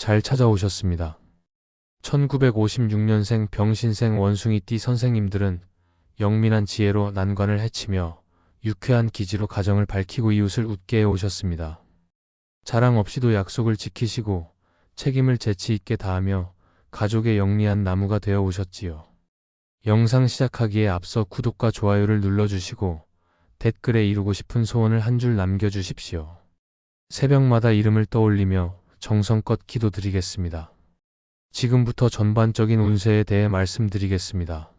잘 찾아오셨습니다. 1956년생 병신생 원숭이띠 선생님들은 영민한 지혜로 난관을 해치며 유쾌한 기지로 가정을 밝히고 이웃을 웃게 해 오셨습니다. 자랑 없이도 약속을 지키시고 책임을 재치 있게 다하며 가족의 영리한 나무가 되어 오셨지요. 영상 시작하기에 앞서 구독과 좋아요를 눌러주시고 댓글에 이루고 싶은 소원을 한 줄 남겨주십시오. 새벽마다 이름을 떠올리며 정성껏 기도드리겠습니다. 지금부터 전반적인 운세에 대해 말씀드리겠습니다.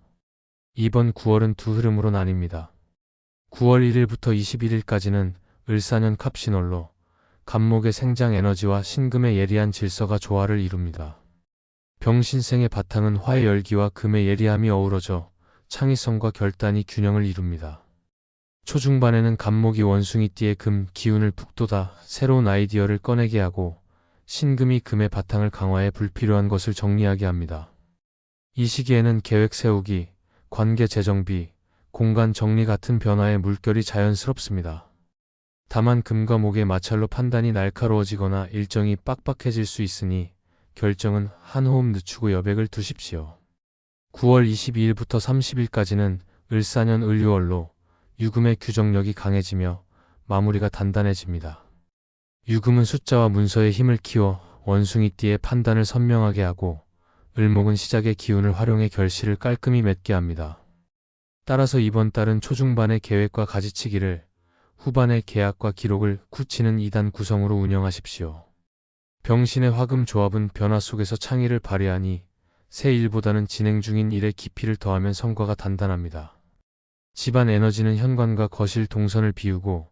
이번 9월은 두 흐름으로 나뉩니다. 9월 1일부터 21일까지는 을사년 갑신월로 간목의 생장 에너지와 신금의 예리한 질서가 조화를 이룹니다. 병신생의 바탕은 화의 열기와 금의 예리함이 어우러져 창의성과 결단이 균형을 이룹니다. 초중반에는 간목이 원숭이띠의 금 기운을 북돋아 새로운 아이디어를 꺼내게 하고 신금이 금의 바탕을 강화해 불필요한 것을 정리하게 합니다. 이 시기에는 계획 세우기, 관계 재정비, 공간 정리 같은 변화의 물결이 자연스럽습니다. 다만 금과 목의 마찰로 판단이 날카로워지거나 일정이 빡빡해질 수 있으니 결정은 한 호흡 늦추고 여백을 두십시오. 9월 22일부터 30일까지는 을사년 을유월로 유금의 규정력이 강해지며 마무리가 단단해집니다. 유금은 숫자와 문서의 힘을 키워 원숭이띠의 판단을 선명하게 하고 을목은 시작의 기운을 활용해 결실을 깔끔히 맺게 합니다. 따라서 이번 달은 초중반의 계획과 가지치기를 후반의 계약과 기록을 굳히는 2단 구성으로 운영하십시오. 병신의 화금 조합은 변화 속에서 창의를 발휘하니 새 일보다는 진행 중인 일에 깊이를 더하면 성과가 단단합니다. 집안 에너지는 현관과 거실 동선을 비우고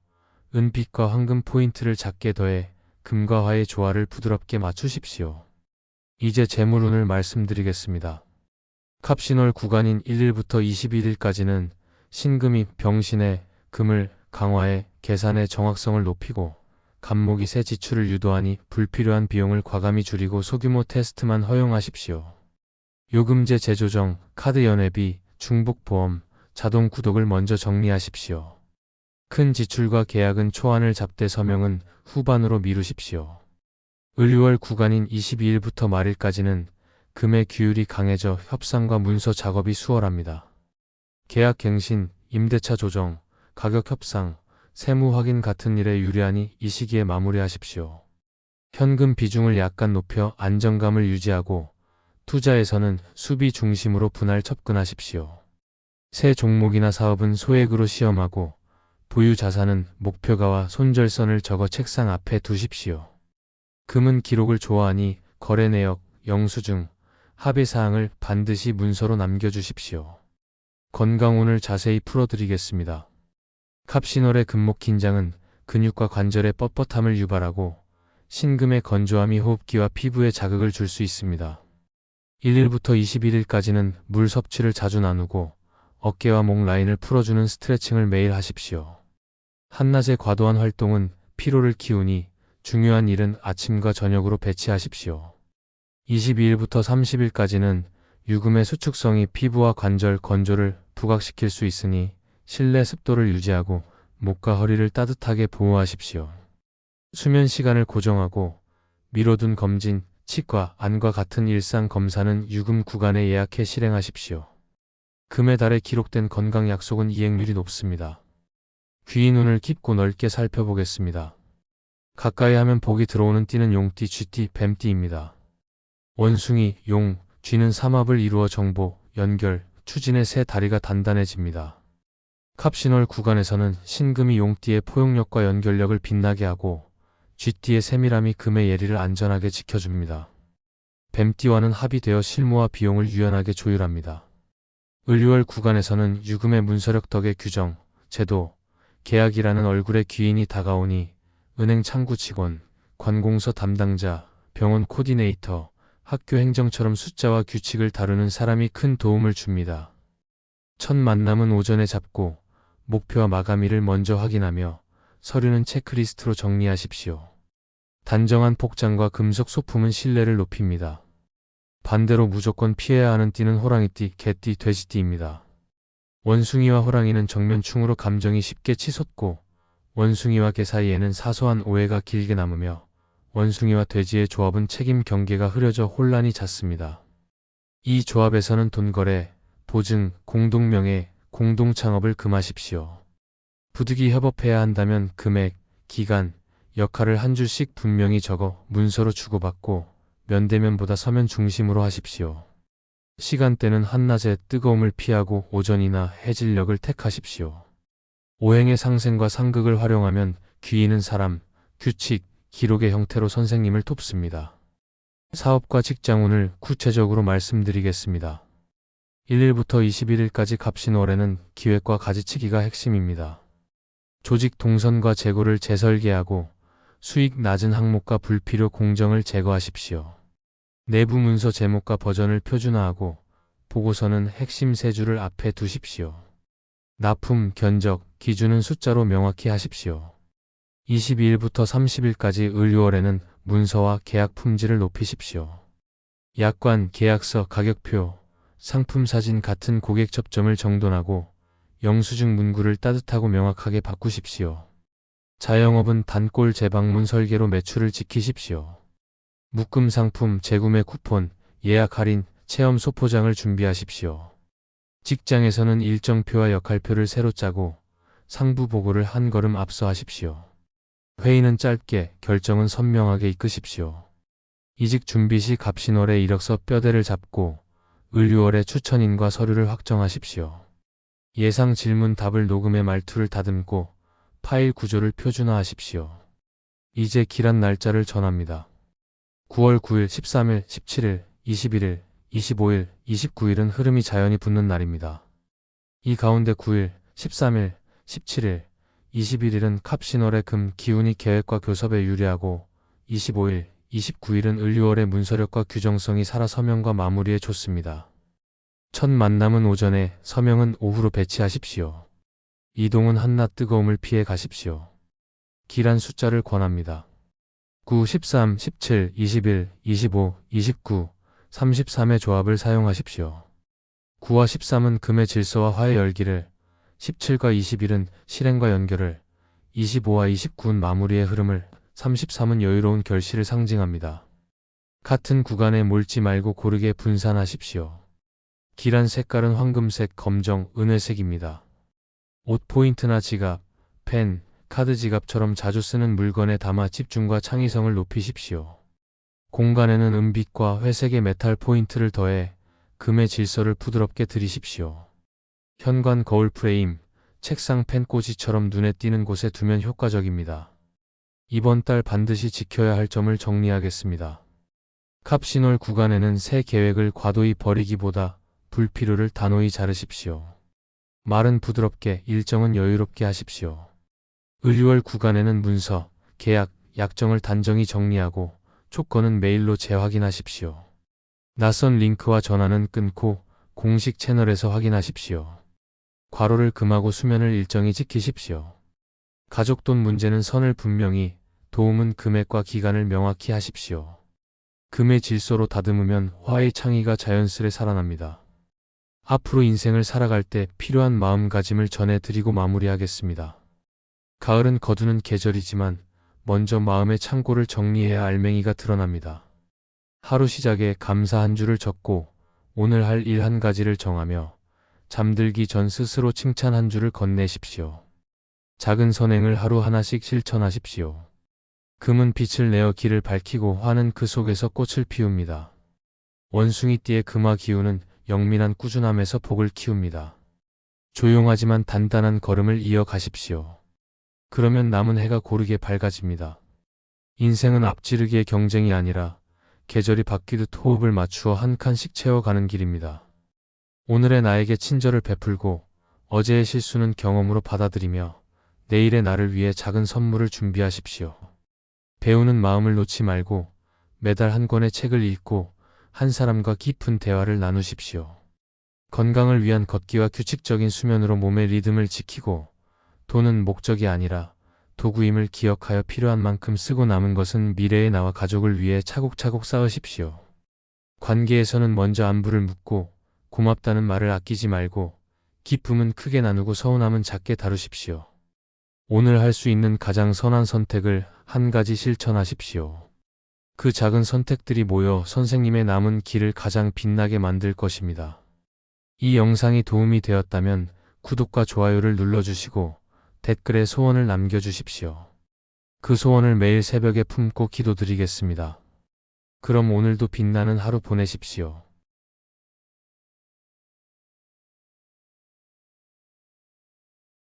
은빛과 황금 포인트를 작게 더해 금과 화의 조화를 부드럽게 맞추십시오. 이제 재물운을 말씀드리겠습니다. 갑신월 구간인 1일부터 21일까지는 신금이 병신의 금을 강화해 계산의 정확성을 높이고 간목이 새 지출을 유도하니 불필요한 비용을 과감히 줄이고 소규모 테스트만 허용하십시오. 요금제 재조정, 카드 연회비, 중복보험, 자동 구독을 먼저 정리하십시오. 큰 지출과 계약은 초안을 잡되 서명은 후반으로 미루십시오. 을유월 구간인 22일부터 말일까지는 금의 규율이 강해져 협상과 문서 작업이 수월합니다. 계약 갱신, 임대차 조정, 가격 협상, 세무 확인 같은 일에 유리하니 이 시기에 마무리하십시오. 현금 비중을 약간 높여 안정감을 유지하고 투자에서는 수비 중심으로 분할 접근하십시오. 새 종목이나 사업은 소액으로 시험하고 보유 자산은 목표가와 손절선을 적어 책상 앞에 두십시오. 금은 기록을 좋아하니 거래 내역, 영수증, 합의 사항을 반드시 문서로 남겨주십시오. 건강운을 자세히 풀어드리겠습니다. 갑신월의 금목 긴장은 근육과 관절의 뻣뻣함을 유발하고 신금의 건조함이 호흡기와 피부에 자극을 줄 수 있습니다. 1일부터 21일까지는 물 섭취를 자주 나누고 어깨와 목 라인을 풀어주는 스트레칭을 매일 하십시오. 한낮의 과도한 활동은 피로를 키우니 중요한 일은 아침과 저녁으로 배치하십시오. 22일부터 30일까지는 유금의 수축성이 피부와 관절 건조를 부각시킬 수 있으니 실내 습도를 유지하고 목과 허리를 따뜻하게 보호하십시오. 수면 시간을 고정하고 미뤄둔 검진, 치과, 안과 같은 일상 검사는 유금 구간에 예약해 실행하십시오. 금의 달에 기록된 건강 약속은 이행률이 높습니다. 귀인 눈을 깊고 넓게 살펴보겠습니다. 가까이 하면 복이 들어오는 띠는 용띠, 쥐띠, 뱀띠입니다. 원숭이, 용, 쥐는 삼합을 이루어 정보, 연결, 추진의 세 다리가 단단해집니다. 캅신월 구간에서는 신금이 용띠의 포용력과 연결력을 빛나게 하고 쥐띠의 세밀함이 금의 예리를 안전하게 지켜줍니다. 뱀띠와는 합의되어 실무와 비용을 유연하게 조율합니다. 을유월 구간에서는 유금의 문서력 덕의 규정, 제도, 계약이라는 얼굴의 귀인이 다가오니 은행 창구 직원, 관공서 담당자, 병원 코디네이터, 학교 행정처럼 숫자와 규칙을 다루는 사람이 큰 도움을 줍니다. 첫 만남은 오전에 잡고 목표와 마감일을 먼저 확인하며 서류는 체크리스트로 정리하십시오. 단정한 복장과 금속 소품은 신뢰를 높입니다. 반대로 무조건 피해야 하는 띠는 호랑이띠, 개띠, 돼지띠입니다. 원숭이와 호랑이는 정면충으로 감정이 쉽게 치솟고 원숭이와 개 사이에는 사소한 오해가 길게 남으며 원숭이와 돼지의 조합은 책임 경계가 흐려져 혼란이 잦습니다. 이 조합에서는 돈거래, 보증, 공동명예, 공동창업을 금하십시오. 부득이 협업해야 한다면 금액, 기간, 역할을 한 줄씩 분명히 적어 문서로 주고받고 면대면보다 서면 중심으로 하십시오. 시간대는 한낮의 뜨거움을 피하고 오전이나 해질녘을 택하십시오. 오행의 상생과 상극을 활용하면 귀인은 사람, 규칙, 기록의 형태로 선생님을 돕습니다. 사업과 직장운을 구체적으로 말씀드리겠습니다. 1일부터 21일까지 갑신월에는 기획과 가지치기가 핵심입니다. 조직 동선과 재고를 재설계하고 수익 낮은 항목과 불필요 공정을 제거하십시오. 내부 문서 제목과 버전을 표준화하고 보고서는 핵심 세 줄을 앞에 두십시오. 납품, 견적, 기준은 숫자로 명확히 하십시오. 22일부터 30일까지 을유월에는 문서와 계약 품질을 높이십시오. 약관, 계약서, 가격표, 상품 사진 같은 고객 접점을 정돈하고 영수증 문구를 따뜻하고 명확하게 바꾸십시오. 자영업은 단골 재방문 설계로 매출을 지키십시오. 묶음 상품, 재구매 쿠폰, 예약 할인, 체험 소포장을 준비하십시오. 직장에서는 일정표와 역할표를 새로 짜고 상부 보고를 한 걸음 앞서 하십시오. 회의는 짧게, 결정은 선명하게 이끄십시오. 이직 준비 시 갑신월에 이력서 뼈대를 잡고 을유월에 추천인과 서류를 확정하십시오. 예상 질문 답을 녹음해 말투를 다듬고 파일 구조를 표준화하십시오. 이제 기란 날짜를 전합니다. 9월 9일, 13일, 17일, 21일, 25일, 29일은 흐름이 자연히 붙는 날입니다. 이 가운데 9일, 13일, 17일, 21일은 캅신월의 금 기운이 계획과 교섭에 유리하고 25일, 29일은 을유월의 문서력과 규정성이 살아 서명과 마무리에 좋습니다. 첫 만남은 오전에, 서명은 오후로 배치하십시오. 이동은 한낮 뜨거움을 피해 가십시오. 길한 숫자를 권합니다. 9, 13, 17, 21, 25, 29, 33의 조합을 사용하십시오. 9와 13은 금의 질서와 화의 열기를, 17과 21은 실행과 연결을, 25와 29는 마무리의 흐름을, 33은 여유로운 결실을 상징합니다. 같은 구간에 몰지 말고 고르게 분산하십시오. 길한 색깔은 황금색, 검정, 은회색입니다. 옷 포인트나 지갑, 펜, 카드 지갑처럼 자주 쓰는 물건에 담아 집중과 창의성을 높이십시오. 공간에는 은빛과 회색의 메탈 포인트를 더해 금의 질서를 부드럽게 들이십시오. 현관 거울 프레임, 책상 펜 꽂이처럼 눈에 띄는 곳에 두면 효과적입니다. 이번 달 반드시 지켜야 할 점을 정리하겠습니다. 캅신월 구간에는 새 계획을 과도히 버리기보다 불필요를 단호히 자르십시오. 말은 부드럽게, 일정은 여유롭게 하십시오. 을유월 구간에는 문서, 계약, 약정을 단정히 정리하고 조건은 메일로 재확인하십시오. 낯선 링크와 전화는 끊고 공식 채널에서 확인하십시오. 괄호를 금하고 수면을 일정히 지키십시오. 가족 돈 문제는 선을 분명히, 도움은 금액과 기간을 명확히 하십시오. 금의 질서로 다듬으면 화의 창의가 자연스레 살아납니다. 앞으로 인생을 살아갈 때 필요한 마음가짐을 전해드리고 마무리하겠습니다. 가을은 거두는 계절이지만 먼저 마음의 창고를 정리해야 알맹이가 드러납니다. 하루 시작에 감사 한 줄을 적고 오늘 할 일 한 가지를 정하며 잠들기 전 스스로 칭찬 한 줄을 건네십시오. 작은 선행을 하루 하나씩 실천하십시오. 금은 빛을 내어 길을 밝히고 화는 그 속에서 꽃을 피웁니다. 원숭이띠의 금화 기운은 영민한 꾸준함에서 복을 키웁니다. 조용하지만 단단한 걸음을 이어가십시오. 그러면 남은 해가 고르게 밝아집니다. 인생은 앞지르기의 경쟁이 아니라 계절이 바뀌듯 호흡을 맞추어 한 칸씩 채워가는 길입니다. 오늘의 나에게 친절을 베풀고 어제의 실수는 경험으로 받아들이며 내일의 나를 위해 작은 선물을 준비하십시오. 배우는 마음을 놓지 말고 매달 한 권의 책을 읽고 한 사람과 깊은 대화를 나누십시오. 건강을 위한 걷기와 규칙적인 수면으로 몸의 리듬을 지키고 돈은 목적이 아니라 도구임을 기억하여 필요한 만큼 쓰고 남은 것은 미래의 나와 가족을 위해 차곡차곡 쌓으십시오. 관계에서는 먼저 안부를 묻고 고맙다는 말을 아끼지 말고 기쁨은 크게 나누고 서운함은 작게 다루십시오. 오늘 할 수 있는 가장 선한 선택을 한 가지 실천하십시오. 그 작은 선택들이 모여 선생님의 남은 길을 가장 빛나게 만들 것입니다. 이 영상이 도움이 되었다면 구독과 좋아요를 눌러주시고 댓글에 소원을 남겨주십시오. 그 소원을 매일 새벽에 품고 기도드리겠습니다. 그럼 오늘도 빛나는 하루 보내십시오.